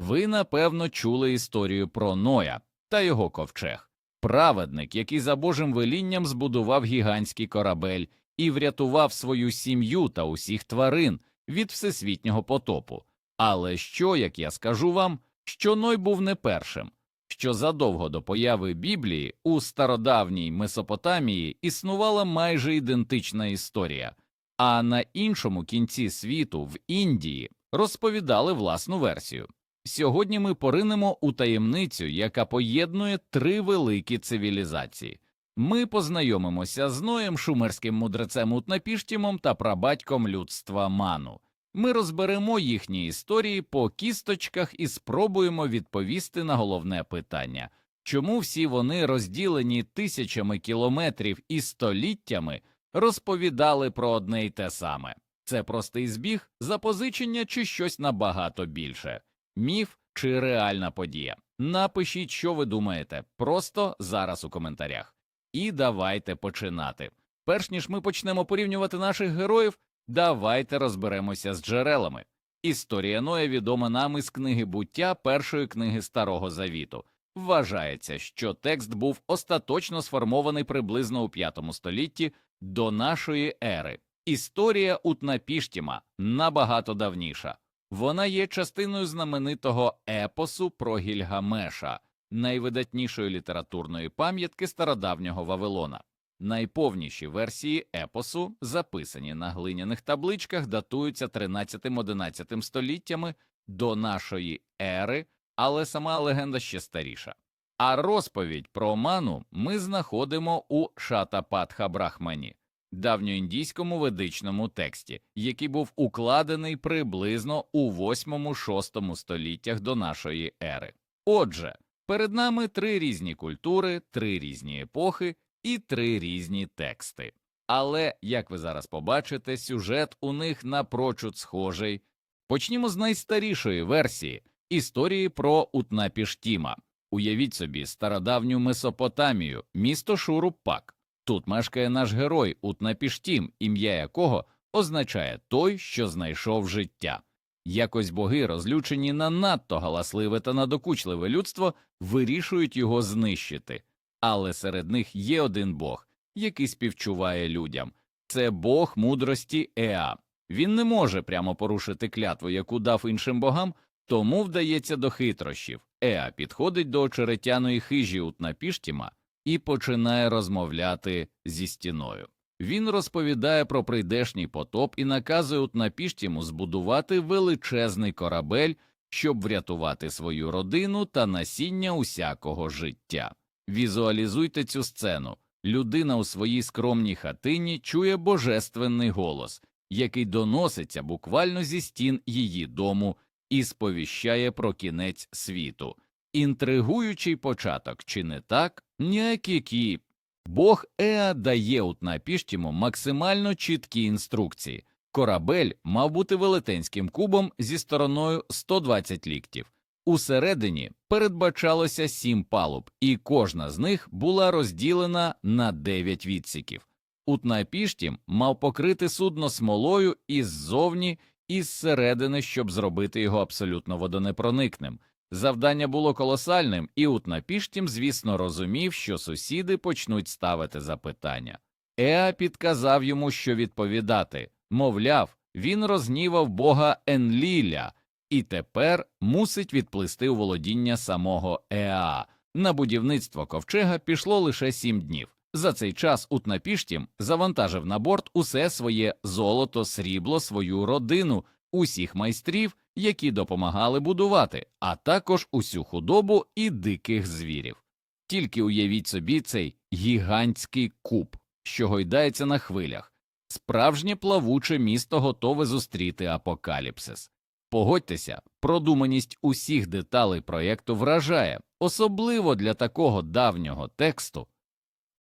Ви напевно чули історію про Ноя та його ковчег, праведник, який за Божим велінням збудував гігантський корабель і врятував свою сім'ю та усіх тварин від всесвітнього потопу. Але що, як я скажу вам, що Ной був не першим, що задовго до появи Біблії у стародавній Месопотамії існувала майже ідентична історія, а на іншому кінці світу в Індії розповідали власну версію. Сьогодні ми поринемо у таємницю, яка поєднує три великі цивілізації. Ми познайомимося з Ноєм шумерським мудрецем Утнапіштімом та прабатьком людства Ману. Ми розберемо їхні історії по кісточках і спробуємо відповісти на головне питання чому всі вони, розділені тисячами кілометрів і століттями, розповідали про одне й те саме. Це простий збіг, запозичення чи щось набагато більше, міф чи реальна подія. Напишіть, що ви думаєте, просто зараз у коментарях. І давайте починати. Перш ніж ми почнемо порівнювати наших героїв, давайте розберемося з джерелами. Історія Ноя відома нам із книги буття першої книги Старого Завіту. Вважається, що текст був остаточно сформований приблизно у V столітті до нашої ери. Історія Утнапіштіма набагато давніша. Вона є частиною знаменитого епосу про Гільгамеша, найвидатнішої літературної пам'ятки стародавнього Вавилона. Найповніші версії епосу, записані на глиняних табличках, датуються 13-11 століттями до нашої ери, але сама легенда ще старіша. А розповідь про ману ми знаходимо у Шатапатха Брахмані, давньоіндійському ведичному тексті, який був укладений приблизно у 8-6 століттях до нашої ери. Отже, перед нами три різні культури, три різні епохи і три різні тексти. Але, як ви зараз побачите, сюжет у них напрочуд схожий. Почнімо з найстарішої версії історії про Утнапіштіма. Уявіть собі стародавню Месопотамію, місто Шуруппак. Тут мешкає наш герой Утнапіштім, ім'я якого означає той, що знайшов життя. Якось боги, розлючені на надто галасливе та надокучливе людство, вирішують його знищити. Але серед них є один бог, який співчуває людям це бог мудрості Еа. Він не може прямо порушити клятву, яку дав іншим богам, тому вдається до хитрощів. Еа підходить до очеретяної хижі Утнапіштіма і починає розмовляти зі стіною. Він розповідає про прийдешній потоп і наказує Утнапіштіму збудувати величезний корабель, щоб врятувати свою родину та насіння усякого життя. Візуалізуйте цю сцену. Людина у своїй скромній хатині чує божественний голос, який доноситься буквально зі стін її дому і сповіщає про кінець світу. Інтригуючий початок, чи не так? Ніякі. Бог Еа дає Утнапіштіму максимально чіткі інструкції. Корабель мав бути велетенським кубом зі стороною 120 ліктів. Усередині передбачалося сім палуб, і кожна з них була розділена на дев'ять відсіків. Утнапіштім мав покрити судно смолою іззовні і зсередини, щоб зробити його абсолютно водонепроникним. Завдання було колосальним, і Утнапіштім, звісно, розумів, що сусіди почнуть ставити запитання. Еа підказав йому, що відповідати мовляв, він рознівав бога Енліля і тепер мусить відплисти у володіння самого Еа. На будівництво ковчега пішло лише сім днів. За цей час Утнапіштім завантажив на борт усе своє золото, срібло, свою родину, усіх майстрів, які допомагали будувати, а також усю худобу і диких звірів. Тільки уявіть собі цей гігантський куб, що гойдається на хвилях, справжнє плавуче місто готове зустріти апокаліпсис. Погодьтеся, продуманість усіх деталей проєкту вражає, особливо для такого давнього тексту.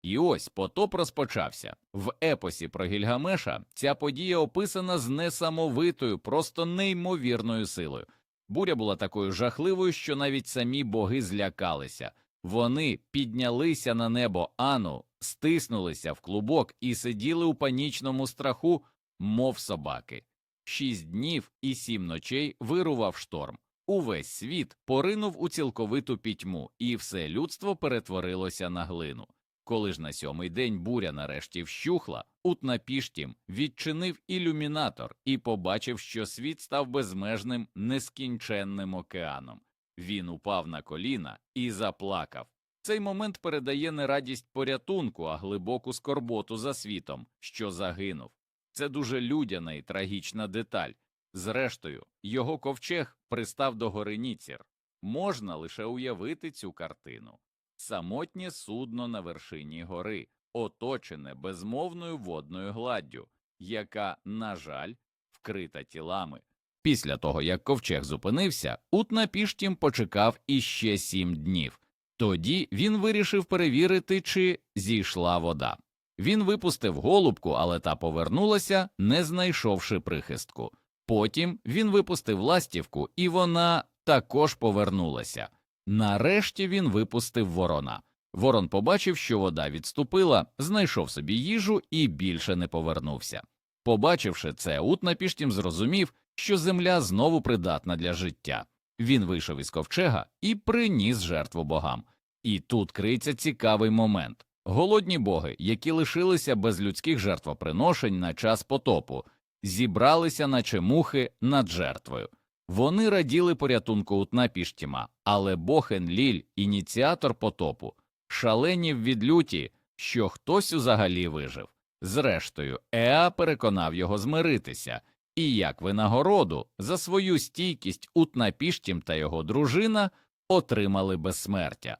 І ось потоп розпочався. В епосі про Гільгамеша ця подія описана з несамовитою, просто неймовірною силою. Буря була такою жахливою, що навіть самі боги злякалися. Вони піднялися на небо Ану, стиснулися в клубок і сиділи у панічному страху, мов собаки. Шість днів і сім ночей вирував шторм. увесь світ поринув у цілковиту пітьму, і все людство перетворилося на глину. Коли ж на сьомий день буря нарешті вщухла, Утнапіштім відчинив ілюмінатор і побачив, що світ став безмежним нескінченним океаном. Він упав на коліна і заплакав. Цей момент передає не радість порятунку, а глибоку скорботу за світом, що загинув. Це дуже людяна і трагічна деталь. Зрештою, його ковчег пристав до гори Ніцір. Можна лише уявити цю картину. Самотнє судно на вершині гори, оточене безмовною водною гладдю, яка, на жаль, вкрита тілами. Після того, як ковчег зупинився, Утнапіштім почекав іще сім днів. Тоді він вирішив перевірити, чи зійшла вода. Він випустив голубку, але та повернулася, не знайшовши прихистку. Потім він випустив ластівку, і вона також повернулася. Нарешті він випустив ворона. Ворон побачив, що вода відступила, знайшов собі їжу і більше не повернувся. Побачивши це, Утнапіштім зрозумів, що земля знову придатна для життя. Він вийшов із ковчега і приніс жертву богам. І тут криється цікавий момент. Голодні боги, які лишилися без людських жертвоприношень на час потопу, зібралися, наче мухи, над жертвою. Вони раділи порятунку Утнапіштіма, але бог Енліль, ініціатор потопу, шаленів від люті, що хтось узагалі вижив. Зрештою, Еа переконав його змиритися, і як винагороду за свою стійкість Утнапіштім та його дружина отримали безсмертя.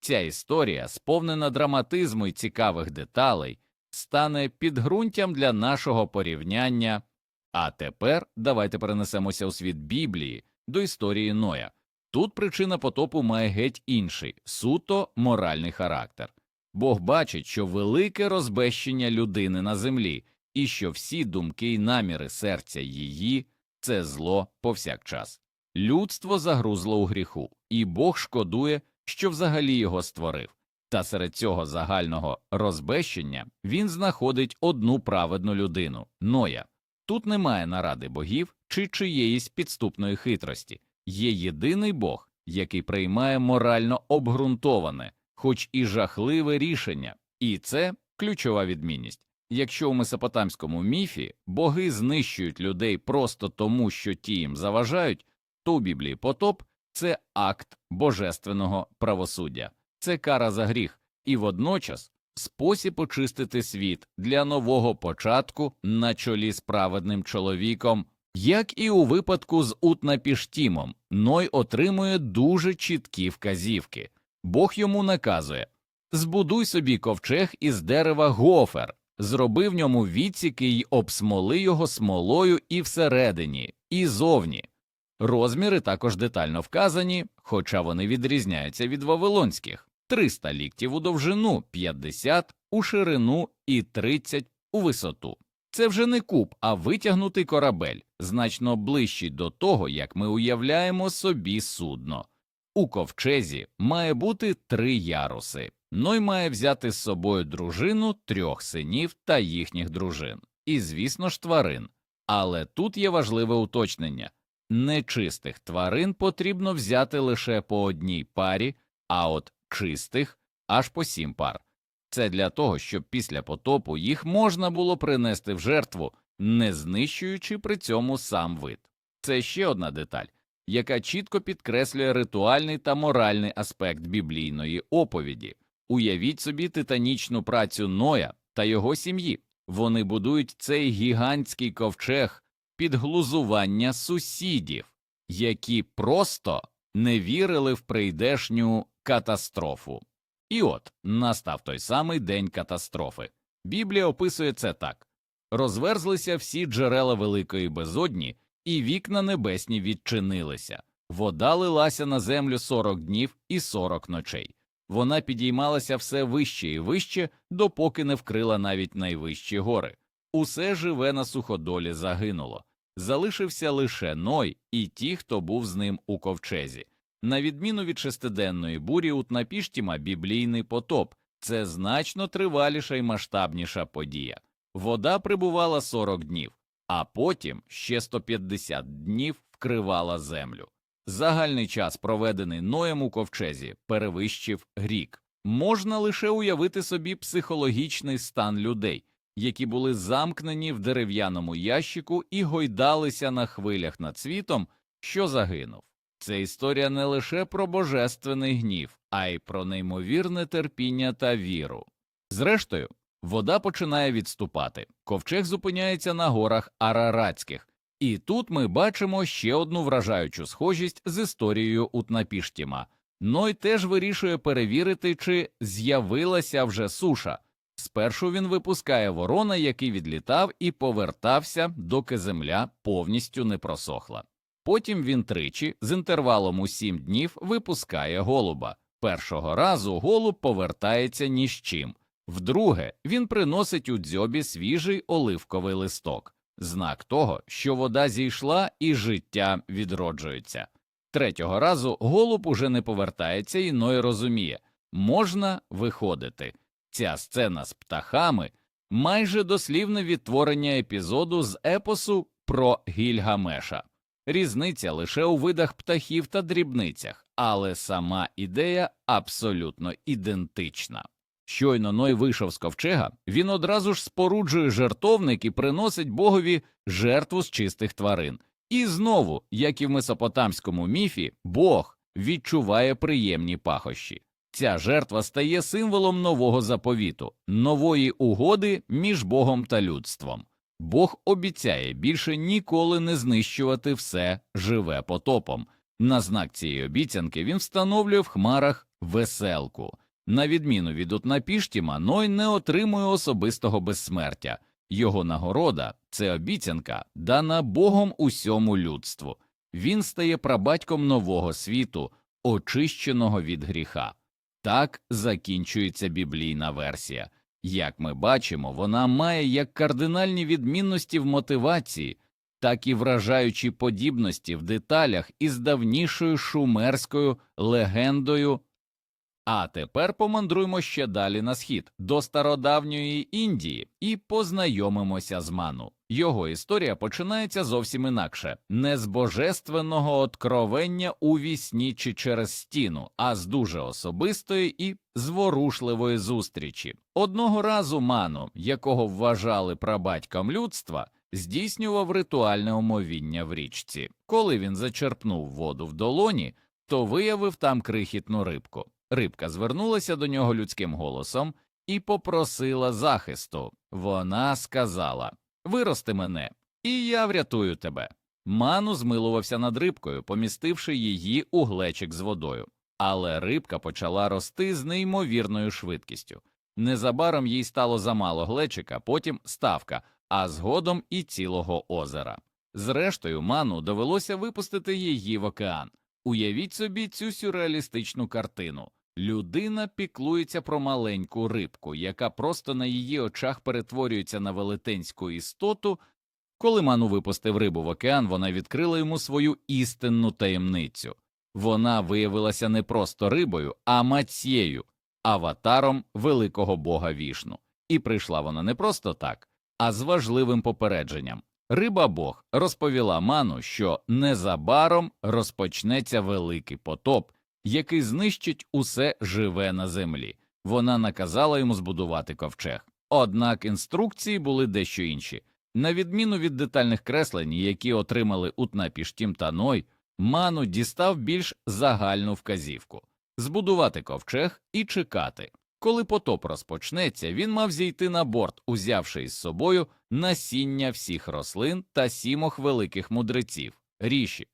Ця історія, сповнена драматизму і цікавих деталей, стане підґрунтям для нашого порівняння. А тепер давайте перенесемося у світ Біблії до історії Ноя. Тут причина потопу має геть інший, суто моральний характер. Бог бачить, що велике розбещення людини на землі, і що всі думки й наміри серця її це зло повсякчас. Людство загрузло у гріху, і Бог шкодує, що взагалі його створив. Та серед цього загального розбещення він знаходить одну праведну людину Ноя. Тут немає наради богів чи чиєїсь підступної хитрості, є єдиний Бог, який приймає морально обґрунтоване, хоч і жахливе рішення, і це ключова відмінність. Якщо у месопотамському міфі боги знищують людей просто тому, що ті їм заважають, то у Біблії потоп це акт божественного правосуддя, це кара за гріх, і водночас спосіб очистити світ для нового початку на чолі з праведним чоловіком. Як і у випадку з Утнапіштімом, Ной отримує дуже чіткі вказівки. Бог йому наказує збудуй собі ковчег із дерева гофер, зроби в ньому відсіки й обсмоли його смолою і всередині, і зовні. Розміри також детально вказані, хоча вони відрізняються від вавилонських 300 ліктів у довжину, 50 у ширину і 30 у висоту. Це вже не куб, а витягнутий корабель, значно ближчий до того, як ми уявляємо собі судно. У ковчезі має бути три яруси. Ной має взяти з собою дружину, трьох синів та їхніх дружин, і, звісно ж, тварин. Але тут є важливе уточнення нечистих тварин потрібно взяти лише по одній парі, а от чистих аж по сім пар. Це для того, щоб після потопу їх можна було принести в жертву, не знищуючи при цьому сам вид. Це ще одна деталь, яка чітко підкреслює ритуальний та моральний аспект біблійної оповіді. Уявіть собі титанічну працю Ноя та його сім'ї. Вони будують цей гігантський ковчег під глузування сусідів, які просто не вірили в прийдешню катастрофу. І от настав той самий день катастрофи. Біблія описує це так розверзлися всі джерела великої безодні, і вікна небесні відчинилися. Вода лилася на землю сорок днів і сорок ночей. Вона підіймалася все вище і вище, допоки не вкрила навіть найвищі гори. Усе живе на суходолі загинуло. Залишився лише Ной і ті, хто був з ним у ковчезі. На відміну від шестиденної бурі Утнапіштіма біблійний потоп це значно триваліша і масштабніша подія. Вода прибувала 40 днів, а потім ще 150 днів вкривала землю. Загальний час, проведений Ноєм у ковчезі, перевищив рік. Можна лише уявити собі психологічний стан людей, які були замкнені в дерев'яному ящику і гойдалися на хвилях над світом, що загинув. Це історія не лише про божественний гнів, а й про неймовірне терпіння та віру. Зрештою, вода починає відступати, ковчег зупиняється на горах Араратських, і тут ми бачимо ще одну вражаючу схожість з історією Утнапіштіма. Ной теж вирішує перевірити, чи з'явилася вже суша. Спершу він випускає ворона, який відлітав, і повертався, доки земля повністю не просохла. Потім він тричі з інтервалом у сім днів випускає голуба. Першого разу голуб повертається ні з чим. Вдруге, він приносить у дзьобі свіжий оливковий листок, знак того, що вода зійшла і життя відроджується. Третього разу голуб уже не повертається і Ной розуміє можна виходити. Ця сцена з птахами майже дослівне відтворення епізоду з епосу про Гільгамеша. Різниця лише у видах птахів та дрібницях, але сама ідея абсолютно ідентична. Щойно Ной вийшов з ковчега, він одразу ж споруджує жертовник і приносить богові жертву з чистих тварин. І знову, як і в месопотамському міфі, Бог відчуває приємні пахощі. Ця жертва стає символом нового заповіту, нової угоди між Богом та людством. Бог обіцяє більше ніколи не знищувати все живе потопом. На знак цієї обіцянки він встановлює в хмарах веселку. На відміну від Утнапіштіма, Ной не отримує особистого безсмертя. Його нагорода це обіцянка, дана Богом усьому людству. Він стає прабатьком нового світу, очищеного від гріха. Так закінчується біблійна версія. Як ми бачимо, вона має як кардинальні відмінності в мотивації, так і вражаючі подібності в деталях із давнішою шумерською легендою. А тепер помандруймо ще далі на схід до стародавньої Індії і познайомимося з ману. Його історія починається зовсім інакше не з божественного откровення у вісні чи через стіну, а з дуже особистої і зворушливої зустрічі. Одного разу ману, якого вважали прабатьком людства, здійснював ритуальне омовіння в річці. Коли він зачерпнув воду в долоні, то виявив там крихітну рибку. Рибка звернулася до нього людським голосом і попросила захисту. Вона сказала Вирости мене, і я врятую тебе. Ману змилувався над рибкою, помістивши її у глечик з водою. Але рибка почала рости з неймовірною швидкістю. Незабаром їй стало замало глечика, потім ставка, а згодом і цілого озера. Зрештою, ману довелося випустити її в океан. Уявіть собі цю сюрреалістичну картину. Людина піклується про маленьку рибку, яка просто на її очах перетворюється на велетенську істоту. Коли ману випустив рибу в океан, вона відкрила йому свою істинну таємницю. Вона виявилася не просто рибою, а мацєю, аватаром великого бога вішну. І прийшла вона не просто так, а з важливим попередженням. Риба Бог розповіла ману, що незабаром розпочнеться великий потоп, який знищить усе живе на землі. Вона наказала йому збудувати ковчег. Однак інструкції були дещо інші. На відміну від детальних креслень, які отримали Утнапіштім та Ной, ману дістав більш загальну вказівку збудувати ковчег і чекати. Коли потоп розпочнеться, він мав зійти на борт, узявши із собою насіння всіх рослин та сімох великих мудреців ріші.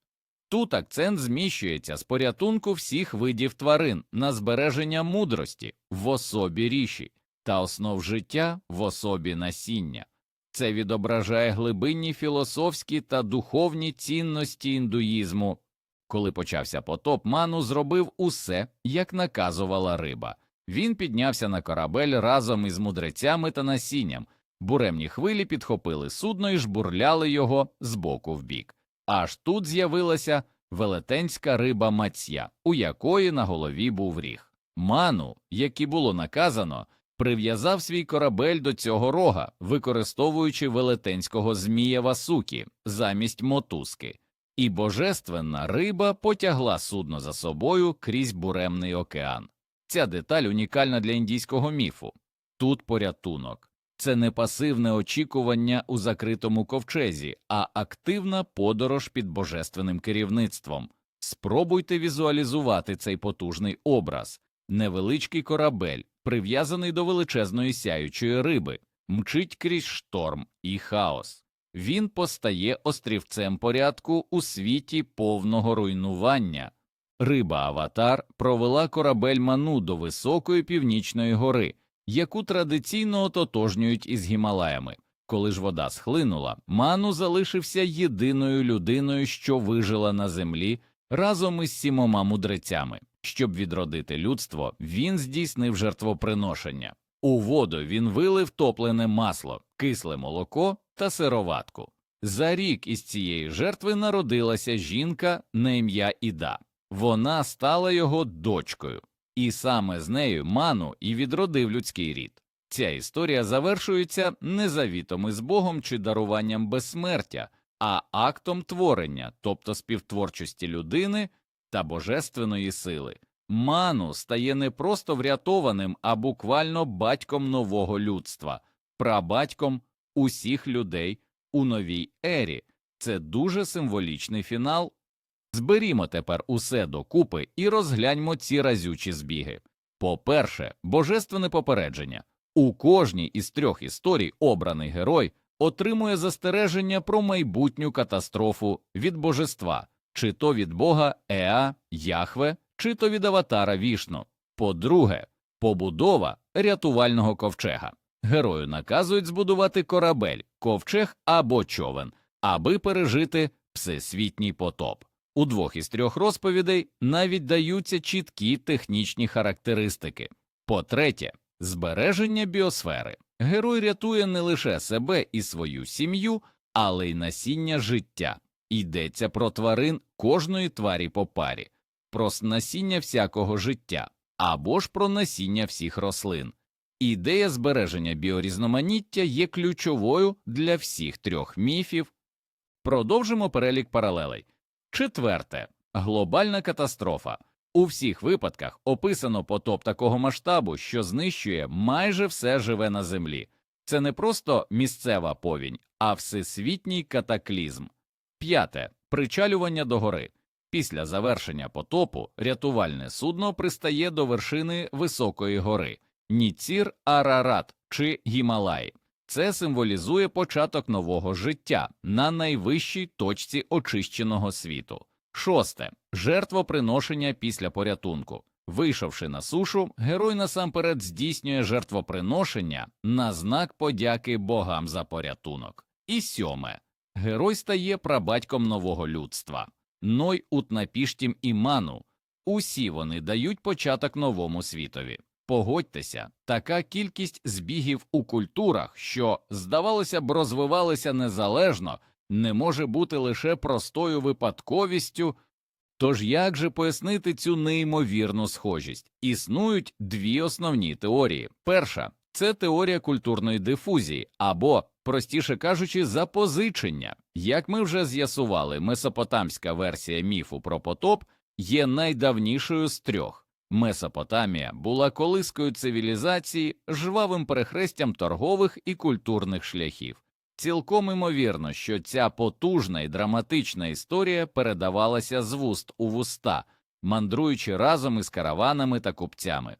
Тут акцент зміщується з порятунку всіх видів тварин на збереження мудрості в особі ріші та основ життя в особі насіння. Це відображає глибинні філософські та духовні цінності індуїзму. Коли почався потоп, ману зробив усе, як наказувала риба. Він піднявся на корабель разом із мудрецями та насінням. Буремні хвилі підхопили судно і жбурляли його з боку в бік. Аж тут з'явилася велетенська риба маця, у якої на голові був ріг. Ману, як і було наказано, прив'язав свій корабель до цього рога, використовуючи велетенського змія Васукі замість мотузки. і божественна риба потягла судно за собою крізь буремний океан. Ця деталь унікальна для індійського міфу. Тут порятунок. Це не пасивне очікування у закритому ковчезі, а активна подорож під божественним керівництвом. Спробуйте візуалізувати цей потужний образ. Невеличкий корабель, прив'язаний до величезної сяючої риби, мчить крізь шторм і хаос. Він постає острівцем порядку у світі повного руйнування. Риба Аватар провела корабель Ману до високої північної гори, яку традиційно ототожнюють із Гімалаями. Коли ж вода схлинула, Ману залишився єдиною людиною, що вижила на землі разом із сімома мудрецями. Щоб відродити людство, він здійснив жертвоприношення. У воду він вилив топлене масло, кисле молоко та сироватку. За рік із цієї жертви народилася жінка на ім'я Іда. Вона стала його дочкою, і саме з нею Ману і відродив людський рід. Ця історія завершується не завітом із Богом чи даруванням безсмертя, а актом творення, тобто співтворчості людини та божественної сили. Ману стає не просто врятованим, а буквально батьком нового людства, прабатьком усіх людей у новій ері. Це дуже символічний фінал. Зберімо тепер усе докупи і розгляньмо ці разючі збіги. По-перше, божественне попередження. У кожній із трьох історій обраний герой отримує застереження про майбутню катастрофу від божества, чи то від бога Еа, Яхве, чи то від аватара Вішну. По-друге, побудова рятувального ковчега. Герою наказують збудувати корабель, ковчег або човен, аби пережити всесвітній потоп. У двох із трьох розповідей навіть даються чіткі технічні характеристики. По-третє, збереження біосфери. Герой рятує не лише себе і свою сім'ю, але й насіння життя. Йдеться про тварин кожної тварі по парі, про насіння всякого життя або ж про насіння всіх рослин. Ідея збереження біорізноманіття є ключовою для всіх трьох міфів. Продовжимо перелік паралелей. Четверте глобальна катастрофа. У всіх випадках описано потоп такого масштабу, що знищує майже все живе на землі. Це не просто місцева повінь, а всесвітній катаклізм. П'яте причалювання до гори. Після завершення потопу рятувальне судно пристає до вершини високої гори Ніцір Арарат чи Гімалаї. Це символізує початок нового життя на найвищій точці очищеного світу. Шосте жертвоприношення після порятунку. Вийшовши на сушу, герой насамперед здійснює жертвоприношення на знак подяки богам за порятунок. І сьоме герой стає прабатьком нового людства. Ной Утнапіштім і Ману. Усі вони дають початок новому світові. Погодьтеся, така кількість збігів у культурах, що, здавалося б, розвивалися незалежно, не може бути лише простою випадковістю. Тож як же пояснити цю неймовірну схожість? Існують дві основні теорії. Перша це теорія культурної дифузії або, простіше кажучи, запозичення. Як ми вже з'ясували, месопотамська версія міфу про потоп є найдавнішою з трьох. Месопотамія була колискою цивілізації, жвавим перехрестям торгових і культурних шляхів. Цілком імовірно, що ця потужна і драматична історія передавалася з вуст у вуста, мандруючи разом із караванами та купцями.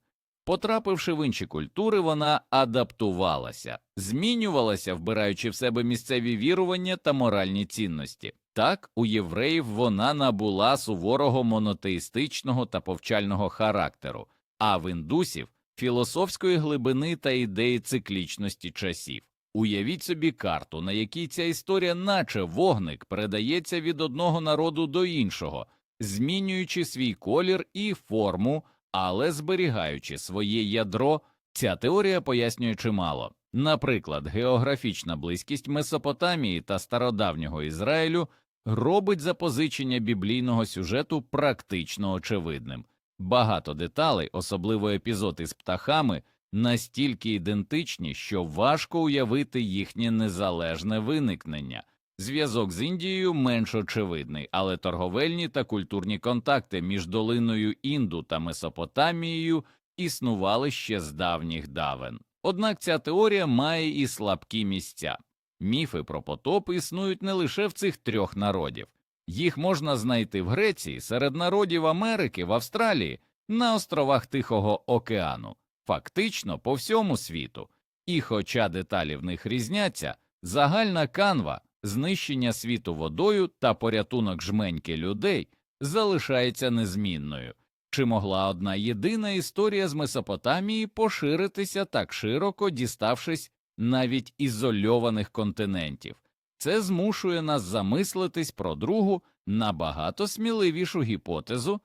Потрапивши в інші культури, вона адаптувалася, змінювалася, вбираючи в себе місцеві вірування та моральні цінності. Так, у євреїв вона набула суворого монотеїстичного та повчального характеру, а в індусів філософської глибини та ідеї циклічності часів. Уявіть собі карту, на якій ця історія, наче вогник, передається від одного народу до іншого, змінюючи свій колір і форму, але зберігаючи своє ядро, ця теорія пояснює чимало. Наприклад, географічна близькість Месопотамії та стародавнього Ізраїлю робить запозичення біблійного сюжету практично очевидним. Багато деталей, особливо епізод із птахами, настільки ідентичні, що важко уявити їхнє незалежне виникнення. Зв'язок з Індією менш очевидний, але торговельні та культурні контакти між долиною Інду та Месопотамією існували ще з давніх давен. Однак ця теорія має і слабкі місця. Міфи про потоп існують не лише в цих трьох народів. Їх можна знайти в Греції, серед народів Америки, в Австралії, на островах Тихого океану, фактично по всьому світу. І, хоча деталі в них різняться, загальна канва, знищення світу водою та порятунок жменьки людей залишається незмінною. Чи могла одна єдина історія з Месопотамії поширитися так широко, діставшись навіть ізольованих континентів? Це змушує нас замислитись про другу набагато сміливішу гіпотезу.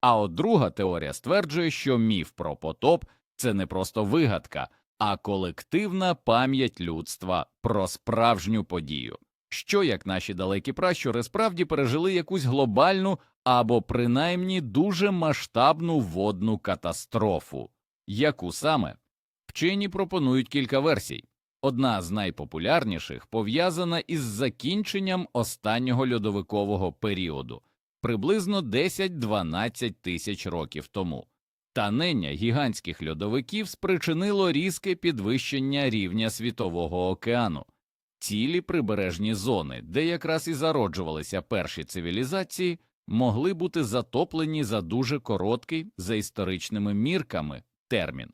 А от друга теорія стверджує, що міф про потоп це не просто вигадка, а колективна пам'ять людства про справжню подію, що як наші далекі пращури справді пережили якусь глобальну або принаймні дуже масштабну водну катастрофу, яку саме вчені пропонують кілька версій. Одна з найпопулярніших пов'язана із закінченням останнього льодовикового періоду приблизно 10-12 тисяч років тому. Танення гігантських льодовиків спричинило різке підвищення рівня світового океану. Цілі прибережні зони, де якраз і зароджувалися перші цивілізації, могли бути затоплені за дуже короткий, за історичними мірками, термін.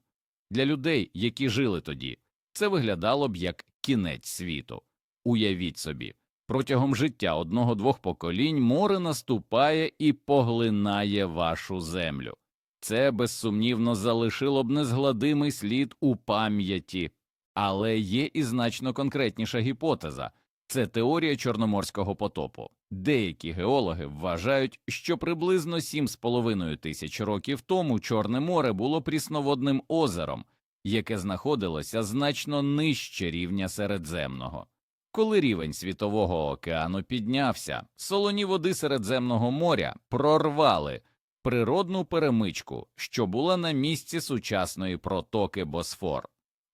Для людей, які жили тоді, це виглядало б як кінець світу. Уявіть собі, протягом життя одного-двох поколінь море наступає і поглинає вашу землю. Це безсумнівно залишило б незгладимий слід у пам'яті, але є і значно конкретніша гіпотеза це теорія Чорноморського потопу. Деякі геологи вважають, що приблизно 7,5 тисяч років тому Чорне море було прісноводним озером, яке знаходилося значно нижче рівня Середземного. Коли рівень Світового океану піднявся, солоні води Середземного моря прорвали природну перемичку, що була на місці сучасної протоки Босфор.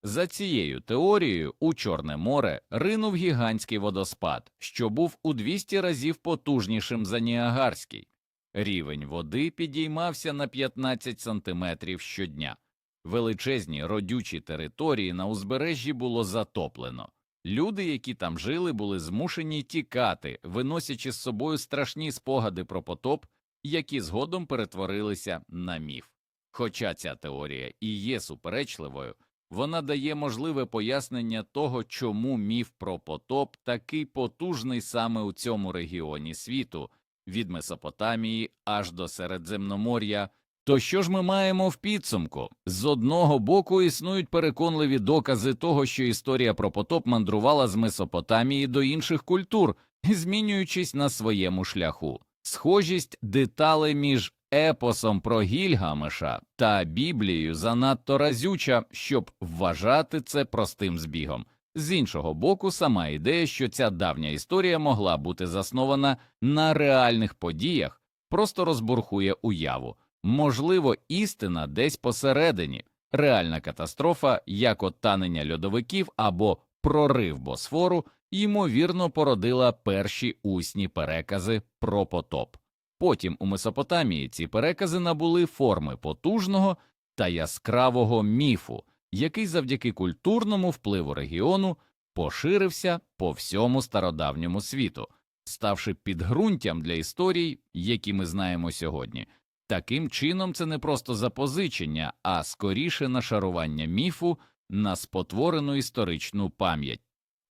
За цією теорією у Чорне море ринув гігантський водоспад, що був у 200 разів потужнішим за Ніагарський. Рівень води підіймався на 15 сантиметрів щодня. Величезні родючі території на узбережжі було затоплено. Люди, які там жили, були змушені тікати, виносячи з собою страшні спогади про потоп, які згодом перетворилися на міф. Хоча ця теорія і є суперечливою, вона дає можливе пояснення того, чому міф про потоп такий потужний саме у цьому регіоні світу, від Месопотамії аж до Середземномор'я. То що ж ми маємо в підсумку? З одного боку існують переконливі докази того, що історія про потоп мандрувала з Месопотамії до інших культур, змінюючись на своєму шляху. Схожість деталей між епосом про Гільгамеша та Біблією занадто разюча, щоб вважати це простим збігом. З іншого боку, сама ідея, що ця давня історія могла бути заснована на реальних подіях, просто розбурхує уяву. Можливо, істина десь посередині, реальна катастрофа, як от танення льодовиків або прорив Босфору, ймовірно, породила перші усні перекази про потоп. Потім у Месопотамії ці перекази набули форми потужного та яскравого міфу, який завдяки культурному впливу регіону поширився по всьому стародавньому світу, ставши підґрунтям для історій, які ми знаємо сьогодні. Таким чином, це не просто запозичення, а скоріше нашарування міфу на спотворену історичну пам'ять.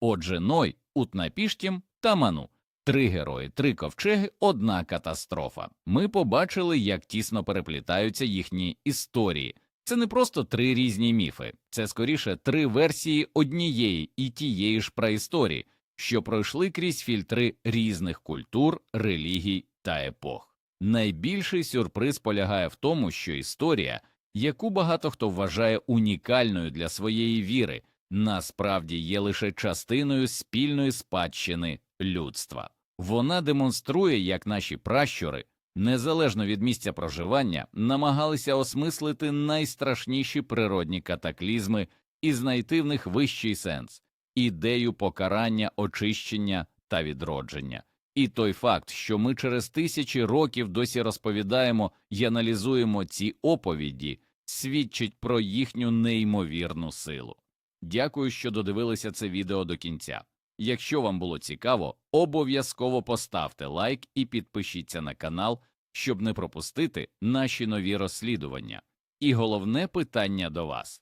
Отже, Ной, Утнапіштім та Ману три герої, три ковчеги, одна катастрофа. Ми побачили, як тісно переплітаються їхні історії. Це не просто три різні міфи, це скоріше три версії однієї і тієї ж праісторії, що пройшли крізь фільтри різних культур, релігій та епох. Найбільший сюрприз полягає в тому, що історія, яку багато хто вважає унікальною для своєї віри, насправді є лише частиною спільної спадщини людства. Вона демонструє, як наші пращури, незалежно від місця проживання, намагалися осмислити найстрашніші природні катаклізми і знайти в них вищий сенс ідею покарання, очищення та відродження. І той факт, що ми через тисячі років досі розповідаємо і аналізуємо ці оповіді, свідчить про їхню неймовірну силу. Дякую, що додивилися це відео до кінця. Якщо вам було цікаво, обов'язково поставте лайк і підпишіться на канал, щоб не пропустити наші нові розслідування. І головне питання до вас.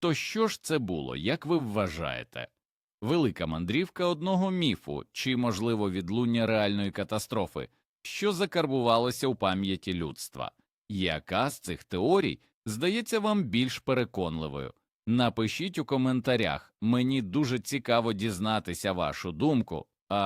То що ж це було, як ви вважаєте? Велика мандрівка одного міфу чи, можливо, відлуння реальної катастрофи, що закарбувалося у пам'яті людства? Яка з цих теорій здається вам більш переконливою? Напишіть у коментарях, мені дуже цікаво дізнатися вашу думку. А